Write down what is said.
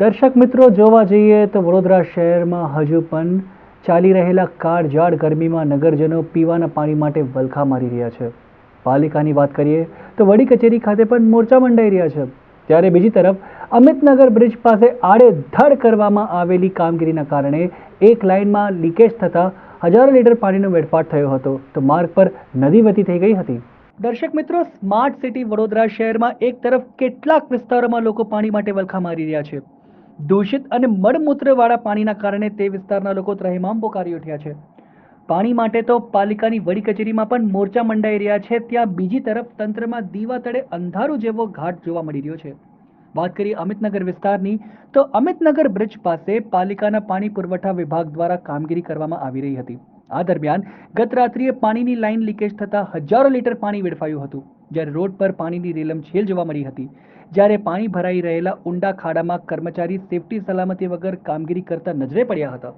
દર્શક મિત્રો, જોવા જઈએ તો વડોદરા શહેરમાં હજુ પણ ચાલી રહેલા કાળઝાળ ગરમીમાં નગરજનો પીવાના પાણી માટે વલખા મારી રહ્યા છે. પાલિકાની વાત કરીએ તો વડી કચેરી ખાતે પણ મોરચા મંડાઈ રહ્યા છે. ત્યારે બીજી તરફ, અમિતનગર બ્રિજ પાસે આડેધડ કરવામાં આવેલી કામગીરીના કારણે એક લાઇનમાં લીકેજ થતાં હજારો લીટર પાણીનો વેડફાટ થયો હતો. તો માર્ગ પર નદી વતી થઈ ગઈ હતી. દર્શક મિત્રો, સ્માર્ટ સિટી વડોદરા શહેરમાં એક તરફ કેટલાક વિસ્તારોમાં લોકો પાણી માટે વલખા મારી રહ્યા છે. દૂષિત અને મળમૂત્રવાળા પાણીના કારણે તે વિસ્તારના લોકો ત્રહેમામ પોકારી ઉઠ્યા છે. પાણી માટે તો પાલિકાની વડી કચેરીમાં પણ મોરચા મંડાઈ રહ્યા છે. ત્યાં બીજી તરફ તંત્રમાં દીવા તળે અંધારું જેવો ઘાટ જોવા મળી રહ્યો છે. વાત કરીએ અમિતનગર વિસ્તારની, તો અમિતનગર બ્રિજ પાસે પાલિકાના પાણી પુરવઠા વિભાગ દ્વારા કામગીરી કરવામાં આવી રહી હતી. આ દરમિયાન ગત રાત્રિએ પાણીની લાઇન લીકેજ થતાં હજારો લીટર પાણી વેડફાયું હતું. જ્યારે રોડ પર પાણીની રેલમ છેલ જોવા મળી હતી. જ્યારે પાણી ભરાઈ રહેલા ઊંડા ખાડામાં કર્મચારી સેફટી સલામતી વગર કામગીરી કરતા નજરે પડ્યા હતા.